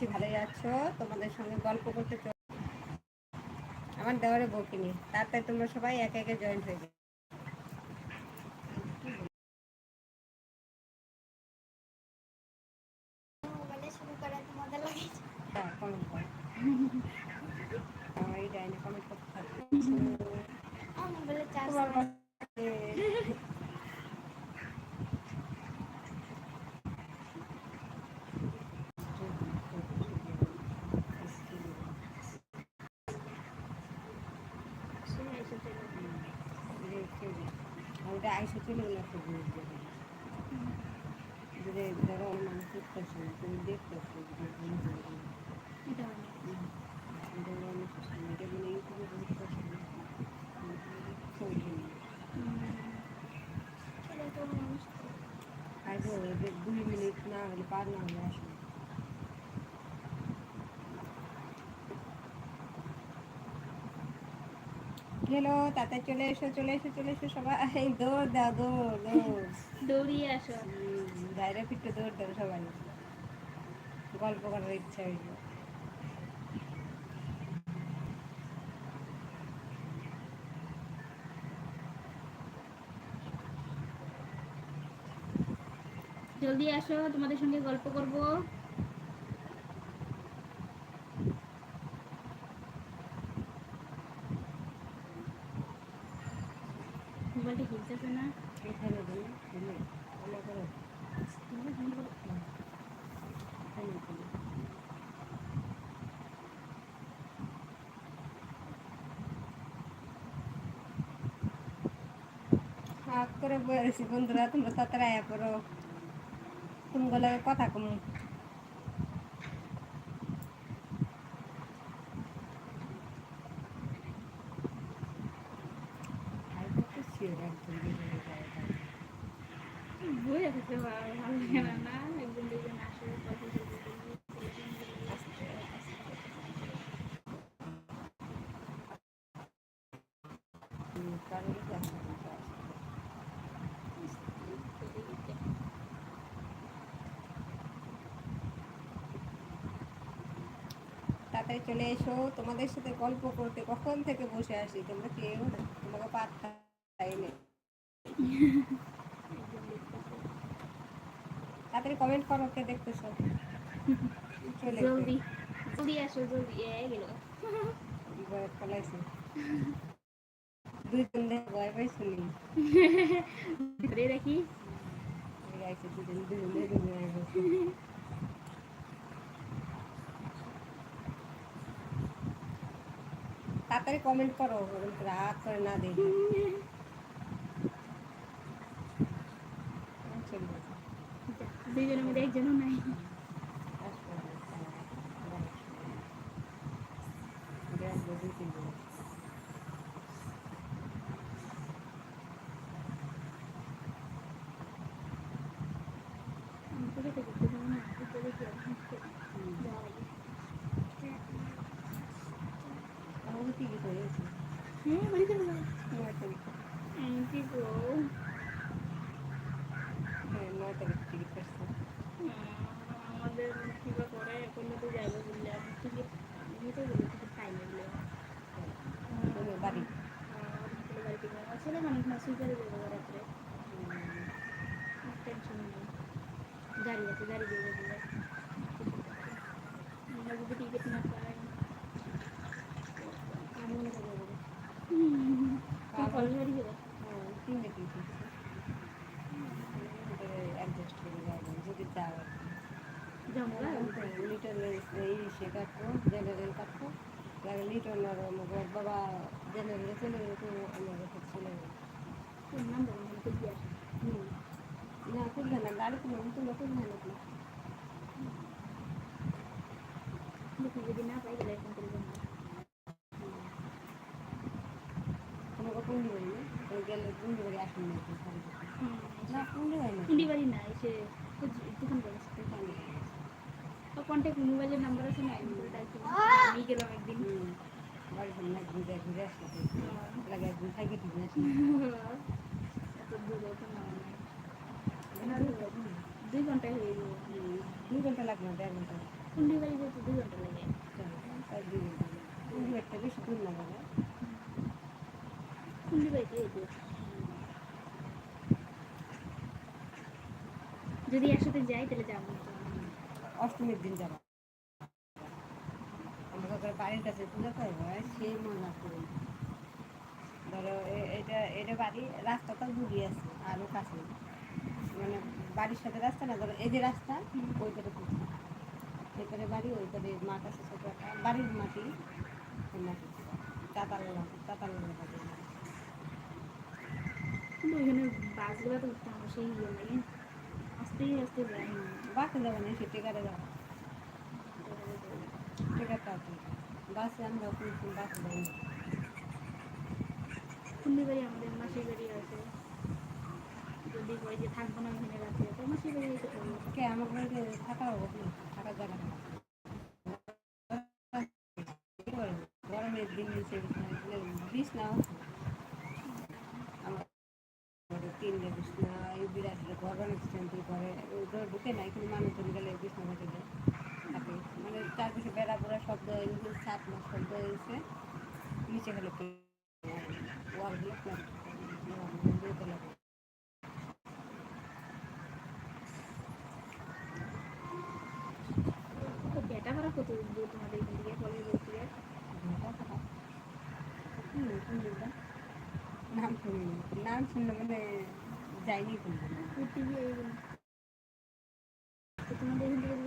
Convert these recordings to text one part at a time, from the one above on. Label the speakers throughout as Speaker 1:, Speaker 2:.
Speaker 1: করছি ভালোই আছো? তোমাদের সঙ্গে গল্প করতে আমার দেওয়ারে বকিনি তাড়াতাড়ি তোমরা সবাই একে একে জয়েন হয়ে যাবে হ্যাঁ কমেন্ট করো। আমার এই ডাইনে কমেন্ট করতে থাকো
Speaker 2: আমার মোবাইলে চার্জ
Speaker 1: তোমার
Speaker 2: নাই।
Speaker 1: কাছে
Speaker 2: শুনে এসে চলে গেল।
Speaker 1: ওটা আইসে চলে গেলে একটা জিনিস দেবে যদি ধরো অন্য মানুষ দেখতেছে না তুমি দেখতেছো
Speaker 2: এটা অনেক। হুম। ছেলে তো মানুষ তো।
Speaker 1: আগে দুই মিনিট না হলে পার না হলে গেলো তাতে চলে এসো চলে এসো চলে এসো সবাই। দৌড় দাও দৌড় দৌড়।
Speaker 2: দৌড়িয়ে আসো।
Speaker 1: বাইরে ফিরতে দৌড় দাও সবাই। গল্প করার ইচ্ছা হইল।
Speaker 2: জলদি আসো তোমাদের সঙ্গে গল্প করব। মোবাইলটা হিলতেছে না।
Speaker 1: হাত করে বলেছি বন্ধুরা, তোমরা তাড়াতাড়ি আয়া করো তোমার লাগে কথা কম
Speaker 2: বই রাখতে ভালো লাগে না না একজন দুজন আসে গল্প করবে
Speaker 1: তাড়াতাড়ি চলে এসো তোমাদের সাথে গল্প করতে কখন থেকে বসে আসি তোমরা কেউ না তোমাকে পাত্তা নেই তাড়াতাড়ি কমেন্ট করো কে দেখতেছো? চলে
Speaker 2: জলদি। জলদি আসো জলদি এ গেল।
Speaker 1: ঘরে পলাইছে। দুইজন দেখে ভয় পাই শুনি
Speaker 2: ধরে রাখি
Speaker 1: আইছে দুজন দুজন দুজন আইছে তাড়াতাড়ি কমেন্ট করো রাত করে না দেখি চলবে
Speaker 2: দুইজনের মধ্যে একজনও নাই আমি তো দেখতে দেখতে যাব না দেখতে দেখতে যাওয়া লাগে হ্যাঁ বাড়িতে যাব থ্যাংক ইউ গো আমাদের কিবা করে এখন তো যাইবো বললে আমি টিকিট আমি তো বলি টিকিট পাই না বলে
Speaker 1: বাড়ি
Speaker 2: ছেলে মানুষ না সুইপারে যাব রাত্রে টেনশন নেই গাড়ি আছে গাড়ি দিয়ে যাব আমরা যদি টিকিট না পাই
Speaker 1: আমি মনে করে যাব
Speaker 2: কলেজ বাড়ি যাব
Speaker 1: তিনটে টিকিট অ্যাডজাস্ট করে যাব যদি যাও
Speaker 2: জমলা
Speaker 1: লিটল এই সে কাটবো জেনারেল কাটবো লিটল আর আমার বাবা জেনারেলে চলে গেলে তো আমার কাছে চলে গেল
Speaker 2: কোন নাম বলুন তো দিয়ে আসো
Speaker 1: হুম না খুলবে না গাড়ি কোনো তুলো খুলবে না কি
Speaker 2: দেখি যদি না পাই তাহলে এরকম করে জমা
Speaker 1: তোমাকে পুন্ডি বাড়ি না পুন্ডি বাড়ি। পুন্ডি বাড়ি
Speaker 2: কুন্ডি এসে তো কন্ট্যাক্ট মোবাইলের নাম্বার আছে না? আমি গেলাম একদিন।
Speaker 1: বাড়ি সামনে একদিন যাই ঘুরে আসলে লাগে একদিন খাইকে ঠিক আছে।
Speaker 2: এত দূরে তো না? দুই ঘণ্টা হয়ে গেল।
Speaker 1: দুই ঘণ্টা লাগবে না দেড় ঘণ্টা।
Speaker 2: কুন্ডি বাড়ি যেতে দু ঘণ্টা লাগে।
Speaker 1: দুই ঘণ্টা বেশি দূর না বলে
Speaker 2: কুন্ডি বাড়িতে যেতে যদি একসাথে যাই তাহলে যাব।
Speaker 1: অষ্টমীর দিন যাব। আমরা করে বাড়ির কাছে পূজা করব সেই মজা করি। ধরো এটা এটা বাড়ি রাস্তাটা দূরে আছে আরও কাছে মানে বাড়ির সাথে রাস্তা না, ধরো এই যে রাস্তা, ওই করে পুজো। এপারে বাড়ি, ওই করে মাঠ আছে ছোটো একটা, বাড়ির মাটি মাটি। চাতাল বাড়ি
Speaker 2: ওইখানে বাসগুলো তো উঠতে আমার সেই ইয়ে লাগে আস্তে আস্তে যাই
Speaker 1: বাসে যাব না সে টিকারে যাব টিকারটা আছে বাসে আমরা বাসে যাই।
Speaker 2: কুন্ডি বাড়ি আমাদের মাসির বাড়ি আছে যদি কই যে থাকব না ওখানে রাতে তো মাসির বাড়ি যেতে পারব
Speaker 1: কে আমার বাড়িতে থাকার অভাব থাকার জায়গা? গরমের দিন বিছনা আছে আমার ঘরে তিনটে বিছনা এই বিরাট ঘর বানাচ্ছেন তুই ঘরে ওদের ঢুকে না এখানে মানুষজন গেলে যায়। থাকে মানে চারদিকে বেড়া পোড়া শব্দ গেছে সাত মাস শব্দ হয়ে গেছে নিচে গেলে ওয়ালগুলো
Speaker 2: বেটা ভাড়া কত দূর তোমাদের এখান থেকে? কলেজ বলতে
Speaker 1: নাম শুনিনি। নাম শুনলে মানে যাইনি কোনদিন
Speaker 2: ঘুরতে গিয়ে এই তো তোমাদের এখান থেকে যদি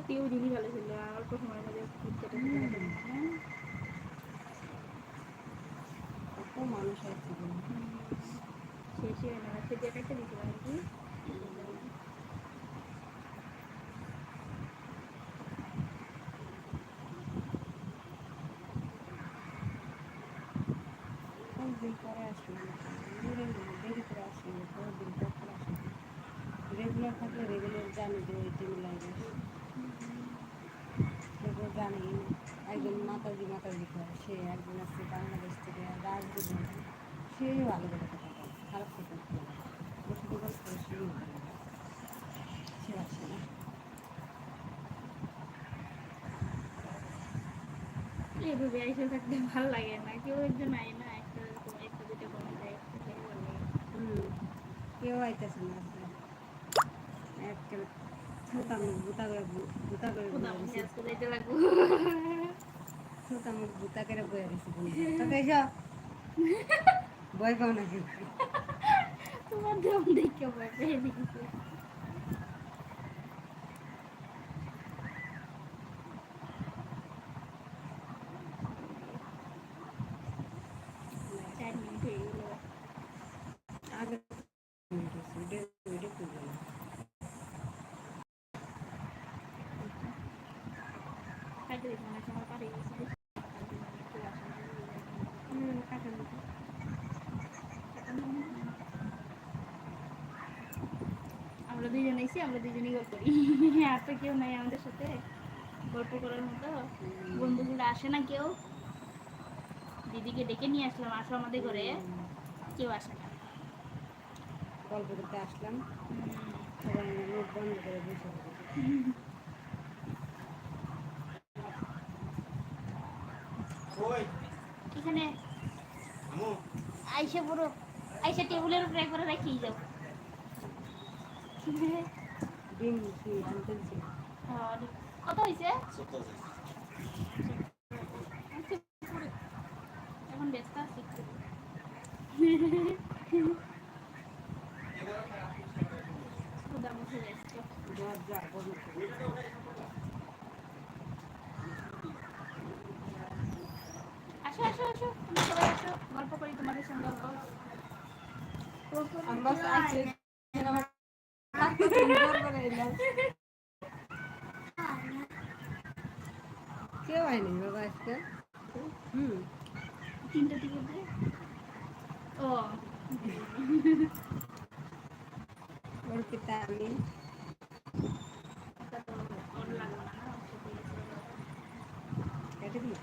Speaker 2: তেও দিদি ভালো ছিল অল্প সময়ের মধ্যে ঘুরতে
Speaker 1: কত মানুষ আছে।
Speaker 2: শেষই হয় না সে
Speaker 1: আসবে। দেরি দেরি করে আসবে বহু দিন পর আসবে। রেগুলার থাকলে রেগুলার জানি যে এই টাইমে লাগবে সেগুলো জানি একজন মাতাজি মাতাজি করে সে একজন আছে বাংলাদেশ থেকে রাজনীতি সে ভালো করে কথা বলে খারাপ কথা বসে তো করে সে সে আসে না
Speaker 2: এইভাবে এসে থাকতে ভালো লাগে না কেউ একজন আয় না একটা একটা দুটো কমে যায়
Speaker 1: কেউ আইতেছে না একটা বুতা করে বুতা করে
Speaker 2: কোথাও
Speaker 1: বয়ে
Speaker 2: আমি
Speaker 1: বুতা করে বয়ে রয়েছে তোকে এসো বই পাও না
Speaker 2: তোমার দিয়েছে চার মিনিট হয়ে গেল
Speaker 1: আগে ভিডিও ভিডিও করব না
Speaker 2: কাটে দেখি মনে হচ্ছে আমার পাড়ে গেছে
Speaker 1: হুম, কাটার মতো।
Speaker 2: এসে আমরা দুজনেই গল্প করি। আর তো কেউ নাই আমাদের সাথে। গল্প করার মতো। বন্ধুগুলো আসে না কেউ। দিদিকে ডেকে নিয়ে আসলাম আসো আমাদের ঘরে। কেউ আসে না।
Speaker 1: গল্প করতে আসলাম। মুখ বন্ধ করে বসে
Speaker 2: এখানে আইসা পুরো আইসা টেবিলের উপরে একবারে রাখিয়ে যাও
Speaker 1: ডিম কি আনতেছি
Speaker 2: আর কত হয়েছে এখন ব্যস্ত আছি আসো আসো আসো সবাই আসো গল্প করি তোমাদের সঙ্গে গল্প
Speaker 1: আমরা আছি আমার কাকু সুন্দর করে এলাম কেউ হয়নি বাবা আজকে হুম
Speaker 2: তিনটা টিকিট দিয়ে ও
Speaker 1: অর্পিতা আমি। কেটে দিই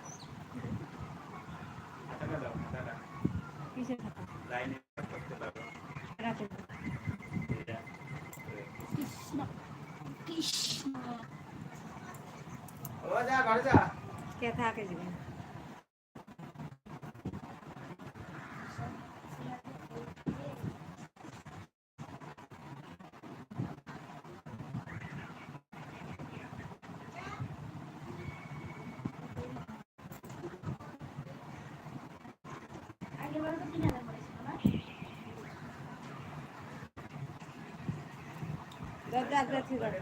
Speaker 1: কিসের
Speaker 3: লাইনে করতে
Speaker 1: রাতে
Speaker 3: এটা
Speaker 2: কৃষ্ণ কৃষ্ণ
Speaker 3: ও যা ঘরে যা
Speaker 1: কে থাকে যাবে আগে ঠিক আছে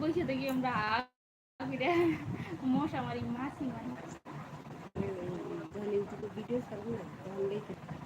Speaker 2: বসে দেখি আমরা মশা মারি মাছি মারি।
Speaker 1: ভিডিও ছাড়বো না